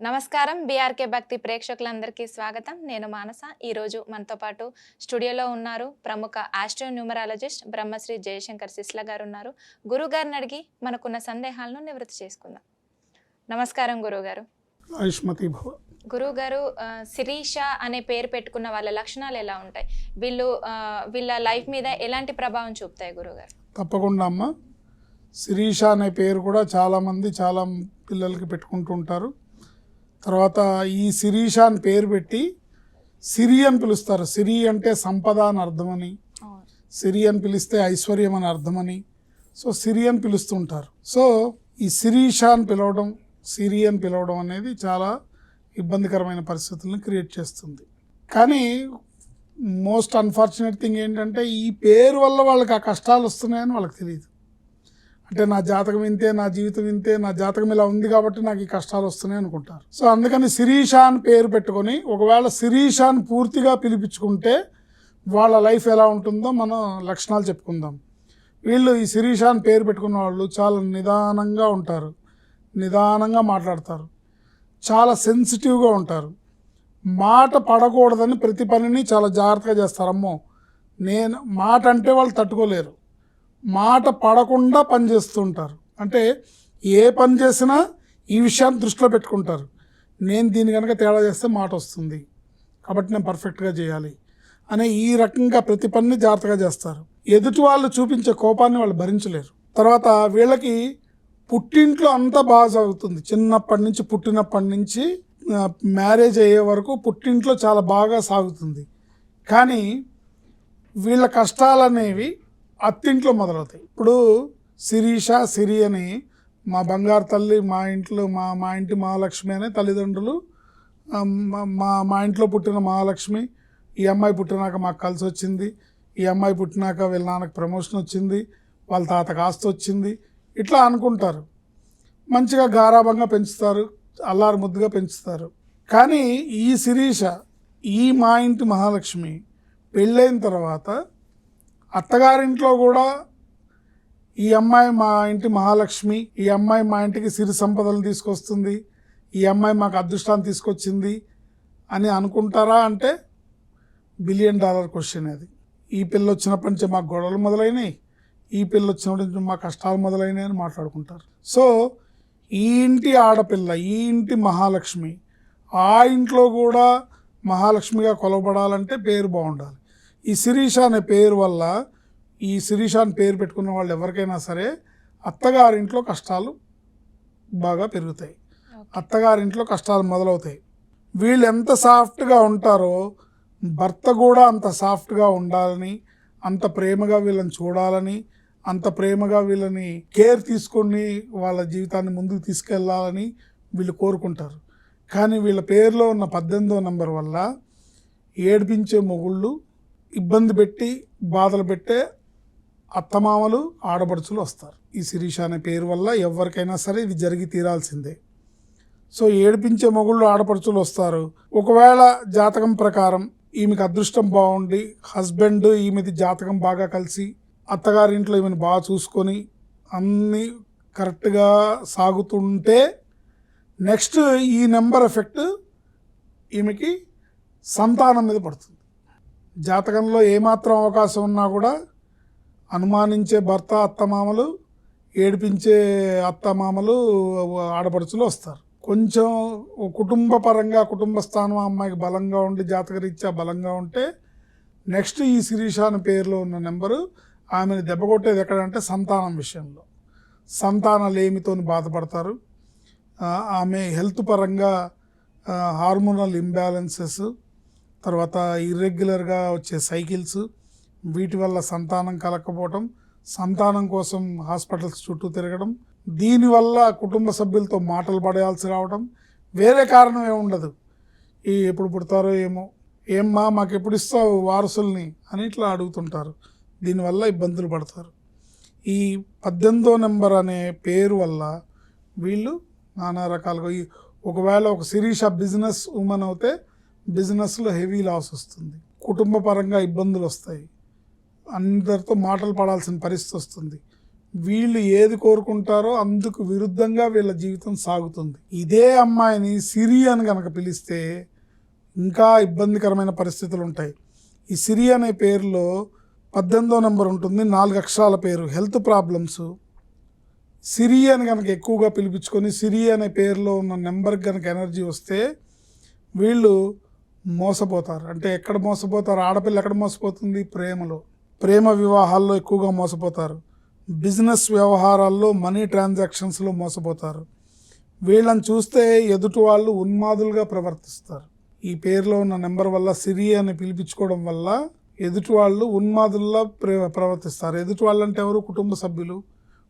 నమస్కారం. బీఆర్కే భక్తి ప్రేక్షకులందరికీ స్వాగతం. నేను మానస. ఈరోజు మనతో పాటు స్టూడియోలో ఉన్నారు ప్రముఖ ఆస్ట్రో న్యూమరాలజిస్ట్ బ్రహ్మశ్రీ జయశంకర్ సిస్ల గారు ఉన్నారు గురువు గారిని అడిగి మనకున్న సందేహాలను నివృత్తి చేసుకుందాం. నమస్కారం గురువుగారు ఆయుష్మతి భవ. గురువు గారు ఆ, శిరీష అనే పేరు పెట్టుకున్న వాళ్ళ లక్షణాలు ఎలా ఉంటాయి? వీళ్ళు వీళ్ళ లైఫ్ మీద ఎలాంటి ప్రభావం చూపుతాయి గురువుగారు తప్పకుండా అమ్మ. శిరీష అనే పేరు కూడా చాలామంది చాలా పిల్లలకి పెట్టుకుంటూ ఉంటారు. తర్వాత ఈ శిరీష అని పేరు పెట్టి సిరి అని పిలుస్తారు. సిరి అంటే సంపద అని అర్థమని సిరి అని పిలిస్తే ఐశ్వర్యం అని అర్థమని సో సిరి అని పిలుస్తుంటారు. సో ఈ శిరీష అని పిలవడం సిరి అని పిలవడం అనేది చాలా ఇబ్బందికరమైన పరిస్థితులను క్రియేట్ చేస్తుంది. కానీ మోస్ట్ అన్ఫార్చునేట్ థింగ్ ఏంటంటే ఈ పేరు వల్ల వాళ్ళకి ఆ కష్టాలు వస్తున్నాయని వాళ్ళకి తెలియదు. అంటే నా జాతకం ఇంతే నా జీవితం ఇంతే నా జాతకం ఇలా ఉంది కాబట్టి నాకు ఈ కష్టాలు వస్తున్నాయి అనుకుంటారు. సో అందుకని శిరీష అని పేరు పెట్టుకొని ఒకవేళ శిరీష అని పూర్తిగా పిలిపించుకుంటే వాళ్ళ లైఫ్ ఎలా ఉంటుందో మనం లక్షణాలు చెప్పుకుందాం. వీళ్ళు ఈ శిరీష అని పేరు పెట్టుకున్న వాళ్ళు చాలా నిదానంగా ఉంటారు. నిదానంగా మాట్లాడతారు. చాలా సెన్సిటివ్గా ఉంటారు. మాట పడకూడదని ప్రతి పనిని చాలా జాగ్రత్తగా చేస్తారు. అమ్మో నేను మాట అంటే వాళ్ళు తట్టుకోలేరు. మాట పడకుండా పని చేస్తుంటారు. అంటే ఏ పని చేసినా ఈ విషయాన్ని దృష్టిలో పెట్టుకుంటారు. నేను దీని కనుక తేడా చేస్తే మాట వస్తుంది. కాబట్టి నేను పర్ఫెక్ట్గా చేయాలి అనే ఈ రకంగా ప్రతి పనిని జాగ్రత్తగా చేస్తారు. ఎదుటి వాళ్ళు చూపించే కోపాన్ని వాళ్ళు భరించలేరు. తర్వాత వీళ్ళకి పుట్టింట్లో అంతా బాగా సాగుతుంది చిన్నప్పటి నుంచి పుట్టినప్పటి నుంచి మ్యారేజ్ అయ్యే వరకు పుట్టింట్లో చాలా బాగా సాగుతుంది. కానీ వీళ్ళ కష్టాలనేవి అత్తింట్లో మొదలవుతాయి. ఇప్పుడు శిరీష సిరి అని మా బంగారు తల్లి మా ఇంట్లో మా మా ఇంటి మహాలక్ష్మి అనే తల్లిదండ్రులు మా- మా మా ఇంట్లో పుట్టిన మహాలక్ష్మి ఈ అమ్మాయి పుట్టినాక మాకు కలిసి వచ్చింది ఈ అమ్మాయి పుట్టినాక వీళ్ళ నాన్నకు ప్రమోషన్ వచ్చింది వాళ్ళ తాతకు ఆస్తి వచ్చింది ఇట్లా అనుకుంటారు. మంచిగా గారాభంగా పెంచుతారు అల్లారు ముద్దుగా పెంచుతారు. కానీ ఈ శిరీష ఈ మా ఇంటి మహాలక్ష్మి పెళ్ళైన తర్వాత అత్తగారింట్లో కూడా ఈ అమ్మాయి మా ఇంటి మహాలక్ష్మి ఈ అమ్మాయి మా ఇంటికి సిరి సంపదలు తీసుకొస్తుంది ఈ అమ్మాయి మాకు అదృష్టాన్ని తీసుకొచ్చింది అని అనుకుంటారా అంటే బిలియన్ డాలర్ క్వశ్చన్ అది. ఈ పిల్ల వచ్చినప్పటి నుంచి మాకు గొడవలు మొదలైనవి ఈ పిల్ల వచ్చినప్పటి నుంచి మా కష్టాలు మొదలైనాయి అని మాట్లాడుకుంటారు. సో ఈ ఇంటి ఆడపిల్ల ఈ ఇంటి మహాలక్ష్మి ఆ ఇంట్లో కూడా మహాలక్ష్మిగా కొలవబడాలంటే పేరు బాగుండాలి. ఈ శిరీష అనే పేరు వల్ల ఈ శిరీష అని పేరు పెట్టుకున్న వాళ్ళు ఎవరికైనా సరే అత్తగారింట్లో కష్టాలు బాగా పెరుగుతాయి. అత్తగారింట్లో కష్టాలు మొదలవుతాయి. వీళ్ళు ఎంత సాఫ్ట్గా ఉంటారో భర్త కూడా అంత సాఫ్ట్గా ఉండాలని అంత ప్రేమగా వీళ్ళని చూడాలని అంత ప్రేమగా వీళ్ళని కేర్ తీసుకొని వాళ్ళ జీవితాన్ని ముందుకు తీసుకెళ్ళాలని వీళ్ళు కోరుకుంటారు. కానీ వీళ్ళ పేరులో ఉన్న పద్దెనిమిదో నంబర్ వల్ల ఏడిపించే మొగుళ్ళు ఇబ్బంది పెట్టి బాధలు పెట్టే అత్తమామలు ఆడపడుచులు వస్తారు. ఈ శిరీష అనే పేరు వల్ల ఎవరికైనా సరే ఇది జరిగి తీరాల్సిందే. సో ఏడిపించే మొగుళ్ళు ఆడపడుచులు వస్తారు. ఒకవేళ జాతకం ప్రకారం ఈమెకి అదృష్టం బాగుండి హస్బెండ్ ఈమెది జాతకం బాగా కలిసి అత్తగారింట్లో ఈమెను బాగా చూసుకొని అన్నీ కరెక్ట్గా సాగుతుంటే నెక్స్ట్ ఈ నెంబర్ ఎఫెక్ట్ ఈమెకి సంతానం మీద పడుతుంది. జాతకంలో ఏమాత్రం అవకాశం ఉన్నా కూడా అనుమానించే భర్త అత్తమామలు ఏడిపించే అత్తమామలు ఆడపడుచులు వస్తారు. కొంచెం కుటుంబ పరంగా కుటుంబ స్థానం అమ్మాయికి బలంగా ఉండి జాతకరీత్యా బలంగా ఉంటే నెక్స్ట్ ఈ శిరీష అనే పేరులో ఉన్న నెంబరు ఆమెను దెబ్బ కొట్టేది ఎక్కడంటే సంతానం విషయంలో. సంతానలేమితో బాధపడతారు? ఆమె హెల్త్ పరంగా హార్మోనల్ ఇంబ్యాలెన్సెస్ తర్వాత ఇర్రెగ్యులర్గా వచ్చే సైకిల్స్ వీటి వల్ల సంతానం కలకపోవటం సంతానం కోసం హాస్పిటల్స్ చుట్టూ తిరగడం దీనివల్ల కుటుంబ సభ్యులతో మాటలు పడేయాల్సి రావడం వేరే కారణం ఏమి ఉండదు. ఈ ఎప్పుడు పుడతారో ఏమో ఏమ్మా మాకు ఎప్పుడు ఇస్తావు వారసుల్ని? అని ఇట్లా అడుగుతుంటారు. దీనివల్ల ఇబ్బందులు పడతారు. ఈ పద్దెనిమిదో నెంబర్ అనే పేరు వల్ల వీళ్ళు నానా రకాలుగా ఈ ఒకవేళ ఒక శిరీష బిజినెస్ ఉమెన్ అవుతే బిజినెస్లో హెవీ లాస్ వస్తుంది. కుటుంబ పరంగా ఇబ్బందులు వస్తాయి. అందరితో మాటలు పడాల్సిన పరిస్థితి వస్తుంది. వీళ్ళు ఏది కోరుకుంటారో అందుకు విరుద్ధంగా వీళ్ళ జీవితం సాగుతుంది. ఇదే అమ్మాయిని సిరి అని కనుక పిలిస్తే ఇంకా ఇబ్బందికరమైన పరిస్థితులు ఉంటాయి. ఈ సిరి అనే పేరులో పద్దెనిమిదో నెంబర్ ఉంటుంది. నాలుగు అక్షరాల పేరు. Health problems. సిరి అని కనుక ఎక్కువగా పిలిపించుకొని సిరి అనే పేరులో ఉన్న నెంబర్కి కనుక ఎనర్జీ వస్తే వీళ్ళు మోసపోతారు. అంటే ఎక్కడ మోసపోతారు? ఆడపిల్ల ఎక్కడ మోసపోతుంది? ప్రేమలో. ప్రేమ వివాహాల్లో ఎక్కువగా మోసపోతారు. బిజినెస్ వ్యవహారాల్లో మనీ ట్రాన్సాక్షన్స్లో మోసపోతారు. వీళ్ళని చూస్తే ఎదుటి వాళ్ళు ఉన్మాదులుగా ప్రవర్తిస్తారు. ఈ పేరులో ఉన్న నెంబర్ వల్ల సిరి అని పిలిపించుకోవడం వల్ల ఎదుటి వాళ్ళు ఉన్మాదుల్లా ప్రవర్తిస్తారు. ఎదుటి వాళ్ళు అంటే ఎవరు? కుటుంబ సభ్యులు.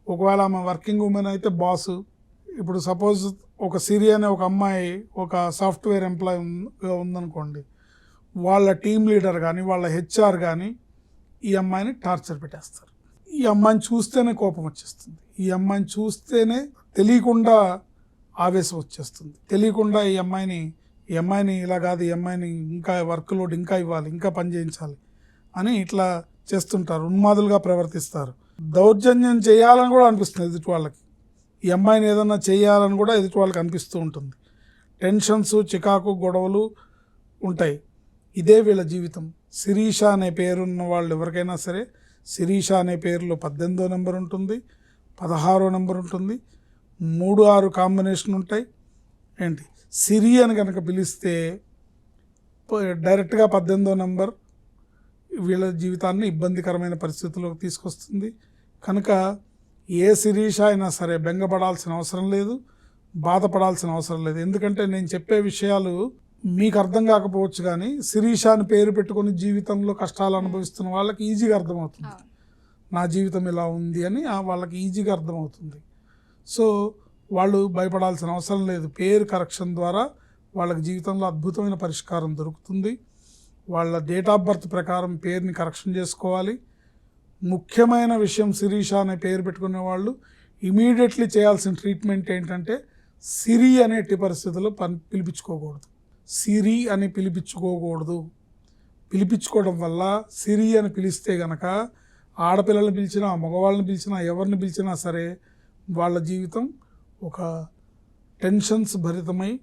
ఒకవేళ ఆమె వర్కింగ్ ఉమెన్ అయితే బాసు. ఇప్పుడు సపోజ్ ఒక సిరి అనే ఒక అమ్మాయి ఒక సాఫ్ట్వేర్ ఎంప్లాయ్ ఉందనుకోండి వాళ్ళ టీం లీడర్ కానీ వాళ్ళ హెచ్ఆర్ కానీ ఈ అమ్మాయిని టార్చర్ పెట్టేస్తారు. ఈ అమ్మాయిని చూస్తేనే కోపం వచ్చేస్తుంది. ఈ అమ్మాయిని చూస్తేనే తెలియకుండా ఆవేశం వచ్చేస్తుంది. తెలియకుండా ఈ అమ్మాయిని ఈ అమ్మాయిని ఇలా కాదు ఈ అమ్మాయిని ఇంకా వర్క్ లోడ్ ఇంకా ఇవ్వాలి ఇంకా పని చేయించాలి అని ఇట్లా చేస్తుంటారు. ఉన్మాదులుగా ప్రవర్తిస్తారు. దౌర్జన్యం చేయాలని కూడా అనిపిస్తుంది ఎదుటి వాళ్ళకి. ఈ అమ్మాయిని ఏదన్నా చేయాలని కూడా ఎదుటి వాళ్ళకి అనిపిస్తూ ఉంటుంది. టెన్షన్స్ చికాకు గొడవలు ఉంటాయి. ఇదే వీళ్ళ జీవితం. శిరీష అనే పేరున్న వాళ్ళు ఎవరికైనా సరే శిరీష అనే పేరులో పద్దెనిమిదో నెంబర్ ఉంటుంది పదహారో నెంబర్ ఉంటుంది మూడు ఆరు కాంబినేషన్ ఉంటాయి. ఏంటి? సిరి అని కనుక పిలిస్తే డైరెక్ట్గా పద్దెనిమిదో నెంబర్ వీళ్ళ జీవితాన్ని ఇబ్బందికరమైన పరిస్థితుల్లోకి తీసుకొస్తుంది. కనుక ఏ శిరీష అయినా సరే బెంగపడాల్సిన అవసరం లేదు బాధపడాల్సిన అవసరం లేదు. ఎందుకంటే నేను చెప్పే విషయాలు మీకు అర్థం కాకపోవచ్చు కానీ శిరీష అని పేరు పెట్టుకొని జీవితంలో కష్టాలు అనుభవిస్తున్న వాళ్ళకి ఈజీగా అర్థమవుతుంది. నా జీవితం ఇలా ఉంది అని వాళ్ళకి ఈజీగా అర్థమవుతుంది. సో వాళ్ళు భయపడాల్సిన అవసరం లేదు. పేరు కరెక్షన్ ద్వారా వాళ్ళకి జీవితంలో అద్భుతమైన పరిష్కారం దొరుకుతుంది. వాళ్ళ డేట్ ఆఫ్ బర్త్ ప్రకారం పేరుని కరెక్షన్ చేసుకోవాలి. ముఖ్యమైన విషయం శిరీష అనే పేరు పెట్టుకునే వాళ్ళు ఇమీడియట్లీ చేయాల్సిన ట్రీట్మెంట్ ఏంటంటే సిరి అనేటి పరిస్థితుల్లో పని పిలిపించుకోకూడదు. సిరి అని పిలిపించుకోకూడదు. పిలిపించుకోవడం వల్ల సిరి అని పిలిస్తే గనక ఆడపిల్లల్ని పిలిచినా మగవాళ్ళని పిలిచినా ఎవరిని పిలిచినా సరే వాళ్ళ జీవితం ఒక టెన్షన్స్ భరితమై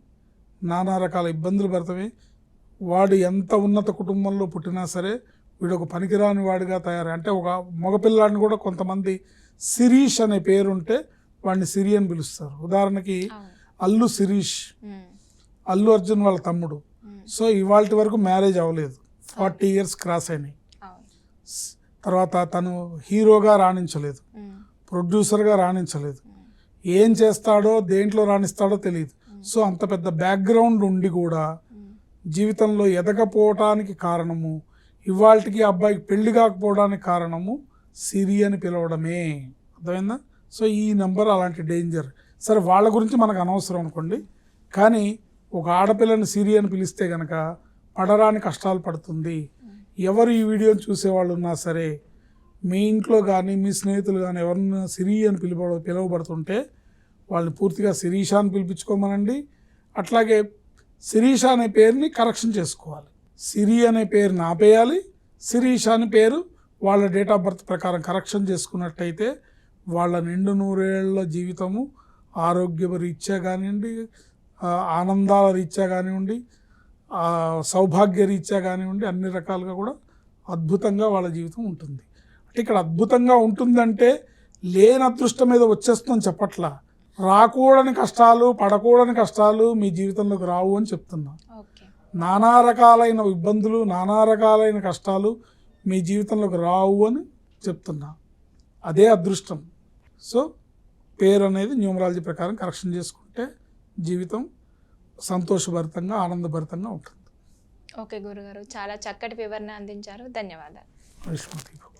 నానా రకాల ఇబ్బందులు భరితమై వాడు ఎంత ఉన్నత కుటుంబంలో పుట్టినా సరే వీడు ఒక పనికిరాని వాడిగా తయారై అంటే ఒక మగపిల్లాడిని కూడా కొంతమంది శిరీష్ అనే పేరుంటే వాడిని సిరి అని పిలుస్తారు. ఉదాహరణకి అల్లు శిరీష్. అల్లు అర్జున్ వాళ్ళ తమ్ముడు. సో ఇవాళ వరకు మ్యారేజ్ అవ్వలేదు. ఫార్టీ ఇయర్స్ క్రాస్ అయినాయి. తర్వాత తను హీరోగా రాణించలేదు. ప్రొడ్యూసర్గా రాణించలేదు. ఏం చేస్తాడో దేంట్లో రాణిస్తాడో తెలియదు. సో అంత పెద్ద బ్యాక్గ్రౌండ్ ఉండి కూడా జీవితంలో ఎదగపోవటానికి కారణము ఇవాళకి అబ్బాయికి పెళ్ళి కాకపోవడానికి కారణము సిరి అని పిలవడమే. అర్థమైందా? సో ఈ నెంబర్ అలాంటి డేంజర్. సరే వాళ్ళ గురించి మనకు అనవసరం అనుకోండి. కానీ ఒక ఆడపిల్లని సిరి అని పిలిస్తే కనుక పడరాని కష్టాలు పడుతుంది. ఎవరు ఈ వీడియోని చూసేవాళ్ళు ఉన్నా సరే మీ ఇంట్లో కానీ మీ స్నేహితులు కానీ ఎవరన్నా సిరి అని పిలువ పిలువబడుతుంటే వాళ్ళని పూర్తిగా శిరీష అని పిలిపించుకోమనండి. అట్లాగే శిరీష అనే పేరుని కరెక్షన్ చేసుకోవాలి. సిరి అనే పేరుని ఆపేయాలి శిరీష అని పేరు వాళ్ళ డేట్ ఆఫ్ బర్త్ ప్రకారం కరెక్షన్ చేసుకున్నట్టయితే వాళ్ళ నిండు నూరేళ్ళ జీవితము ఆరోగ్య రీత్యా కానివ్వండి ఆనందాల రీత్యా కానివ్వండి సౌభాగ్య రీత్యా కానివ్వండి అన్ని రకాలుగా కూడా అద్భుతంగా వాళ్ళ జీవితం ఉంటుంది. అంటే ఇక్కడ అద్భుతంగా ఉంటుందంటే లేని అదృష్టం మీద వచ్చేస్తుందని చెప్పట్లా. రాకూడని కష్టాలు పడకూడని కష్టాలు మీ జీవితంలోకి రావు అని చెప్తున్నా. నానా రకాలైన ఇబ్బందులు నానా రకాలైన కష్టాలు మీ జీవితంలోకి రావు అని చెప్తున్నా. అదే అదృష్టం. సో పేరు అనేది న్యూమరాలజీ ప్రకారం కరెక్షన్ చేసుకుంటే జీవితం సంతోషభరితంగా ఆనందభరితంగా ఉంటుంది. ఓకే గురుగారు చాలా చక్కటి వివరణ అందించారు. ధన్యవాదాలు.